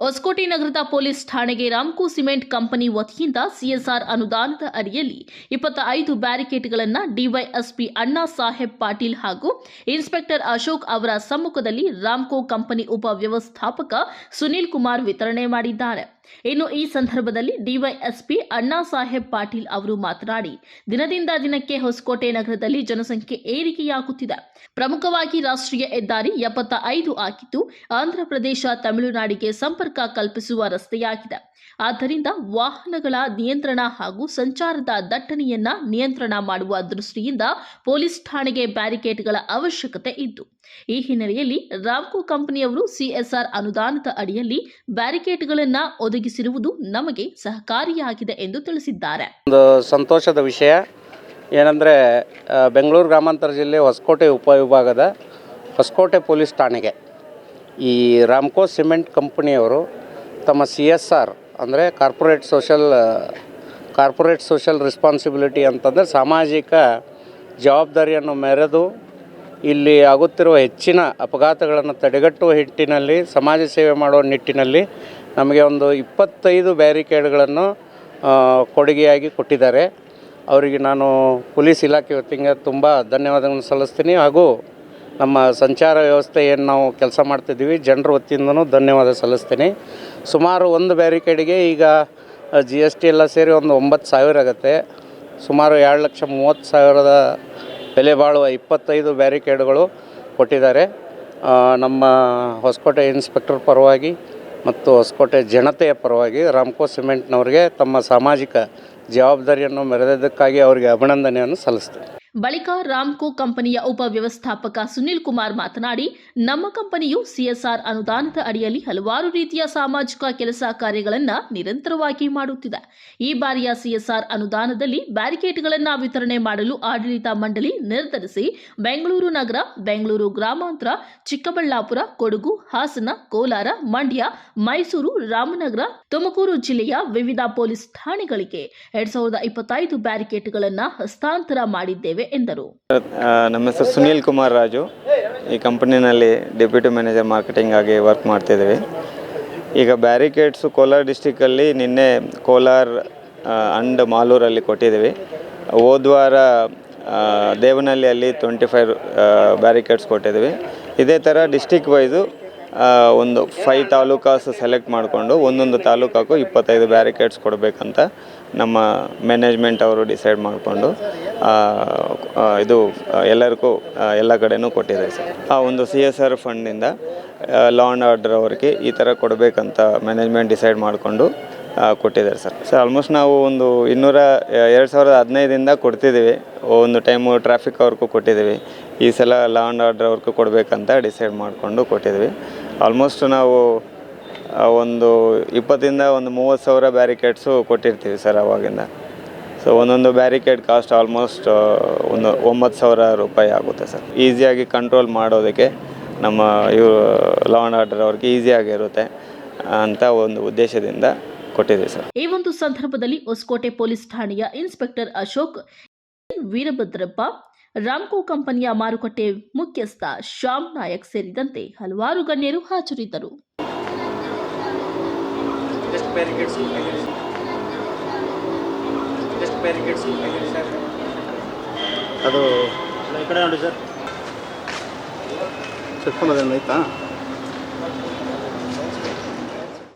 ಹೊಸಕೋಟೆ ನಗರದ ಪೊಲೀಸ್ ಠಾಣೆಗೆ Ramco cement company ವತಿಯಿಂದ ಸಿಎಸ್ಆರ್ ಅನುದಾನದ ಅಡಿಯಲ್ಲಿ ಇಪ್ಪತ್ತ ಐದು ಬ್ಯಾರಿಕೇಡ್ಗಳನ್ನು ಡಿವೈಎಸ್ಪಿ ಅಣ್ಣಾ ಸಾಹೇಬ್ ಪಾಟೀಲ್ ಹಾಗೂ ಇನ್ಸ್ಪೆಕ್ಟರ್ ಅಶೋಕ್ ಅವರ ಸಮ್ಮುಖದಲ್ಲಿ ರಾಮ್ಕೋ ಕಂಪನಿ ಉಪವ್ಯವಸ್ಥಾಪಕ ಸುನೀಲ್ ಕುಮಾರ್ ವಿತರಣೆ ಮಾಡಿದ್ದಾರೆ. ಇನ್ನು ಈ ಸಂದರ್ಭದಲ್ಲಿ ಡಿವೈಎಸ್ಪಿ ಅಣ್ಣಾ ಸಾಹೇಬ್ ಪಾಟೀಲ್ ಅವರು ಮಾತನಾಡಿ, ದಿನದಿಂದ ದಿನಕ್ಕೆ ಹೊಸಕೋಟೆ ನಗರದಲ್ಲಿ ಜನಸಂಖ್ಯೆ ಏರಿಕೆಯಾಗುತ್ತಿದೆ. ಪ್ರಮುಖವಾಗಿ ರಾಷ್ಟ್ರೀಯ ಹೆದ್ದಾರಿ ಎಪ್ಪತ್ತ ಐದು ಆಗಿದ್ದು ಆಂಧ್ರಪ್ರದೇಶ ತಮಿಳುನಾಡಿಗೆ ಸಂಪರ್ಕ ಕಲ್ಪಿಸುವ ರಸ್ತೆಯಾಗಿದೆ. ಆದ್ದರಿಂದ ವಾಹನಗಳ ನಿಯಂತ್ರಣ ಹಾಗೂ ಸಂಚಾರದ ದಟ್ಟಣೆಯನ್ನ ನಿಯಂತ್ರಣ ಮಾಡುವ ದೃಷ್ಟಿಯಿಂದ ಪೊಲೀಸ್ ಠಾಣೆಗೆ ಬ್ಯಾರಿಕೇಡ್ಗಳ ಅವಶ್ಯಕತೆ ಇದ್ದು, ಈ ಹಿನ್ನೆಲೆಯಲ್ಲಿ ರಾಮ್ಕೋ ಕಂಪನಿಯವರು ಸಿಎಸ್ಆರ್ ಅನುದಾನದ ಅಡಿಯಲ್ಲಿ ಬ್ಯಾರಿಕೇಡ್ಗಳನ್ನು ಒದಗಿಸಿರುವುದು ನಮಗೆ ಸಹಕಾರಿಯಾಗಿದೆ ಎಂದು ತಿಳಿಸಿದ್ದಾರೆ. ಒಂದು ಸಂತೋಷದ ವಿಷಯ. ಏನಂದರೆ ಬೆಂಗಳೂರು ಗ್ರಾಮಾಂತರ ಜಿಲ್ಲೆ ಹೊಸಕೋಟೆ ಉಪವಿಭಾಗದ ಹೊಸಕೋಟೆ ಪೊಲೀಸ್ ಠಾಣೆಗೆ. ಈ ರಾಮ್ಕೋ ಸಿಮೆಂಟ್ ಕಂಪನಿಯವರು ತಮ್ಮ ಸಿ ಎಸ್ ಆರ್, ಅಂದರೆ corporate social corporate social responsibility ಅಂತಂದರೆ ಸಾಮಾಜಿಕ ಜವಾಬ್ದಾರಿಯನ್ನು ಮೆರೆದು ಇಲ್ಲಿ ಆಗುತ್ತಿರುವ ಹೆಚ್ಚಿನ ಅಪಘಾತಗಳನ್ನು ತಡೆಗಟ್ಟುವ ನಿಟ್ಟಿನಲ್ಲಿ ಸಮಾಜ ಸೇವೆ ಮಾಡುವ ನಿಟ್ಟಿನಲ್ಲಿ ನಮಗೆ ಒಂದು ಇಪ್ಪತ್ತೈದು ಬ್ಯಾರಿಕೇಡ್ಗಳನ್ನು ಕೊಡುಗೆಯಾಗಿ ಕೊಟ್ಟಿದ್ದಾರೆ. ಅವರಿಗೆ ನಾನು ಪೊಲೀಸ್ ಇಲಾಖೆ ವತಿಯಿಂದ ತುಂಬ ಧನ್ಯವಾದಗಳನ್ನು ಸಲ್ಲಿಸ್ತೀನಿ. ಹಾಗೂ ನಮ್ಮ ಸಂಚಾರ ವ್ಯವಸ್ಥೆ ಏನು ನಾವು ಕೆಲಸ ಮಾಡ್ತಿದ್ದೀವಿ. ಜನರ ವತಿಯಿಂದನೂ ಧನ್ಯವಾದ ಸಲ್ಲಿಸ್ತೀನಿ. ಸುಮಾರು ಒಂದು ಬ್ಯಾರಿಕೇಡ್ಗೆ ಈಗ ಜಿ ಎಸ್ ಟಿ ಎಲ್ಲ ಸೇರಿ ಒಂದು ಒಂಬತ್ತು ಸಾವಿರ ಆಗುತ್ತೆ. ಸುಮಾರು ಎರಡು ಲಕ್ಷ ಮೂವತ್ತು ಸಾವಿರದ ಬೆಲೆ ಬಾಳುವ ಇಪ್ಪತ್ತೈದು ಬ್ಯಾರಿಕೇಡ್ಗಳು ಕೊಟ್ಟಿದ್ದಾರೆ. ನಮ್ಮ ಹೊಸಕೋಟೆ ಇನ್ಸ್ಪೆಕ್ಟರ್ ಪರವಾಗಿ ಮತ್ತು ಹೊಸಕೋಟೆ ಜನತೆಯ ಪರವಾಗಿ ರಾಮ್ಕೋ ಸಿಮೆಂಟ್ನವ್ರಿಗೆ ತಮ್ಮ ಸಾಮಾಜಿಕ ಜವಾಬ್ದಾರಿಯನ್ನು ಮೆರೆದಿದ್ದಕ್ಕಾಗಿ ಅವರಿಗೆ ಅಭಿನಂದನೆಯನ್ನು ಸಲ್ಲಿಸ್ತೇನೆ. ಬಳಿಕ ರಾಮ್ಕೋ ಕಂಪನಿಯ ಉಪವ್ಯವಸ್ಥಾಪಕ ಸುನಿಲ್ ಕುಮಾರ್ ಮಾತನಾಡಿ, ನಮ್ಮ ಕಂಪನಿಯು ಸಿಎಸ್ಆರ್ ಅನುದಾನದ ಅಡಿಯಲ್ಲಿ ಹಲವಾರು ರೀತಿಯ ಸಾಮಾಜಿಕ ಕೆಲಸ ಕಾರ್ಯಗಳನ್ನು ನಿರಂತರವಾಗಿ ಮಾಡುತ್ತಿದೆ. ಈ ಬಾರಿಯ ಸಿಎಸ್ಆರ್ ಅನುದಾನದಲ್ಲಿ ಬ್ಯಾರಿಕೇಡ್ಗಳನ್ನು ವಿತರಣೆ ಮಾಡಲು ಆಡಳಿತ ಮಂಡಳಿ ನಿರ್ಧರಿಸಿ, ಬೆಂಗಳೂರು ನಗರ, ಬೆಂಗಳೂರು ಗ್ರಾಮಾಂತರ, ಚಿಕ್ಕಬಳ್ಳಾಪುರ, ಕೊಡಗು, ಹಾಸನ, ಕೋಲಾರ, ಮಂಡ್ಯ, ಮೈಸೂರು, ರಾಮನಗರ, ತುಮಕೂರು ಜಿಲ್ಲೆಯ ವಿವಿಧ ಪೊಲೀಸ್ ಠಾಣೆಗಳಿಗೆ ಎರಡ್ ಸಾವಿರದ ಇಪ್ಪತ್ತೈದು ಬ್ಯಾರಿಕೇಡ್ಗಳನ್ನು ಹಸ್ತಾಂತರ ಮಾಡಿದ್ದೇವೆ. ಎಂದರು. ನಮ್ಮ ಹೆಸರು ಸುನೀಲ್ ಕುಮಾರ್ ರಾಜು. ಈ ಕಂಪನಿನಲ್ಲಿ ಡೆಪ್ಯೂಟಿ ಮ್ಯಾನೇಜರ್ ಮಾರ್ಕೆಟಿಂಗ್ ಆಗಿ ವರ್ಕ್ ಮಾಡ್ತಿದ್ದೀವಿ ಈಗ ಬ್ಯಾರಿಕೇಡ್ಸು ಕೋಲಾರ ಡಿಸ್ಟಿಕಲ್ಲಿ ನಿನ್ನೆ ಕೋಲಾರ ಅಂಡ್ ಮಾಲೂರಲ್ಲಿ ಕೊಟ್ಟಿದ್ದೀವಿ. ಹೋದ್ವಾರ ದೇವನಹಳ್ಳಿಯಲ್ಲಿ ಟ್ವೆಂಟಿ ಫೈವ್ ಬ್ಯಾರಿಕೇಡ್ಸ್ ಕೊಟ್ಟಿದ್ದೀವಿ. ಇದೇ ಥರ ಡಿಸ್ಟಿಕ್ ವೈಸು ಒಂದು ಫೈವ್ ತಾಲೂಕಾಸ್ ಸೆಲೆಕ್ಟ್ ಮಾಡಿಕೊಂಡು ಒಂದೊಂದು ತಾಲೂಕಾಗೂ ಇಪ್ಪತ್ತೈದು ಬ್ಯಾರಿಕೇಡ್ಸ್ ಕೊಡಬೇಕಂತ ನಮ್ಮ ಮ್ಯಾನೇಜ್ಮೆಂಟ್ ಅವರು ಡಿಸೈಡ್ ಮಾಡಿಕೊಂಡು ಇದು ಎಲ್ಲರಿಗೂ ಎಲ್ಲ ಕಡೆಯೂ ಕೊಟ್ಟಿದ್ದಾರೆ ಸರ್. ಆ ಒಂದು ಸಿ ಎಸ್ ಆರ್ ಫಂಡಿಂದ ಲಾ ಆ್ಯಂಡ್ ಆರ್ಡರ್ ಅವ್ರಿಗೆ ಈ ಥರ ಕೊಡಬೇಕಂತ ಮ್ಯಾನೇಜ್ಮೆಂಟ್ ಡಿಸೈಡ್ ಮಾಡಿಕೊಂಡು ಕೊಟ್ಟಿದ್ದಾರೆ ಸರ್. ಸರ್ ಆಲ್ಮೋಸ್ಟ್ ನಾವು ಒಂದು ಇನ್ನೂರ ಎರಡು ಸಾವಿರದ ಹದಿನೈದಿಂದ ಕೊಡ್ತಿದ್ದೀವಿ. ಒಂದು ಟೈಮು ಟ್ರಾಫಿಕ್ ಅವ್ರಿಗೂ ಕೊಟ್ಟಿದ್ದೀವಿ. ಈ ಸಲ ಲಾ ಆ್ಯಂಡ್ ಆರ್ಡರ್ ಅವ್ರಿಗೂ ಕೊಡಬೇಕಂತ ಡಿಸೈಡ್ ಮಾಡಿಕೊಂಡು ಕೊಟ್ಟಿದ್ದೀವಿ. ಆಲ್ಮೋಸ್ಟ್ ನಾವು ಒಂದು ಇಪ್ಪತ್ತಿಂದ ಒಂದು ಮೂವತ್ತು ಸಾವಿರ ಬ್ಯಾರಿಕೇಡ್ಸು ಕೊಟ್ಟಿರ್ತೀವಿ ಸರ್ ಅವಾಗಿಂದ. ಸೊ ಒಂದೊಂದು ಬ್ಯಾರಿಕೇಡ್ ಕಾಸ್ಟ್ ಆಲ್ಮೋಸ್ಟ್ ಒಂದು ಒಂಬತ್ತು ಸಾವಿರ ರೂಪಾಯಿ ಆಗುತ್ತೆ ಸರ್. ಈಸಿಯಾಗಿ ಕಂಟ್ರೋಲ್ ಮಾಡೋದಕ್ಕೆ ನಮ್ಮ ಇವರು ಲಾ ಆ್ಯಂಡ್ ಆರ್ಡರ್ ಅವ್ರಿಗೆ ಈಸಿಯಾಗಿರುತ್ತೆ ಅಂತ ಒಂದು ಉದ್ದೇಶದಿಂದ ಕೊಟ್ಟಿದ್ದೀವಿ ಸರ್. ಈ ಒಂದು ಸಂದರ್ಭದಲ್ಲಿ ಹೊಸಕೋಟೆ ಪೊಲೀಸ್ ಠಾಣೆಯ ಇನ್ಸ್ಪೆಕ್ಟರ್ ಅಶೋಕ್ ವೀರಭದ್ರಪ್ಪ ರಾಮ್ಕೋ ಕಂಪನಿಯ ಮಾರುಕಟ್ಟೆ ಮುಖ್ಯಸ್ಥ ಶ್ಯಾಮ್ ನಾಯಕ್ ಸೇರಿದಂತೆ ಹಲವಾರು ಗಣ್ಯರು ಹಾಜರಿದ್ದರು. ಅದು ಈ ಕಡೆ ನೋಡಿ ಸರ್. ಚೆಕ್ ಮಾಡೋದೇನು ಆಯ್ತಾ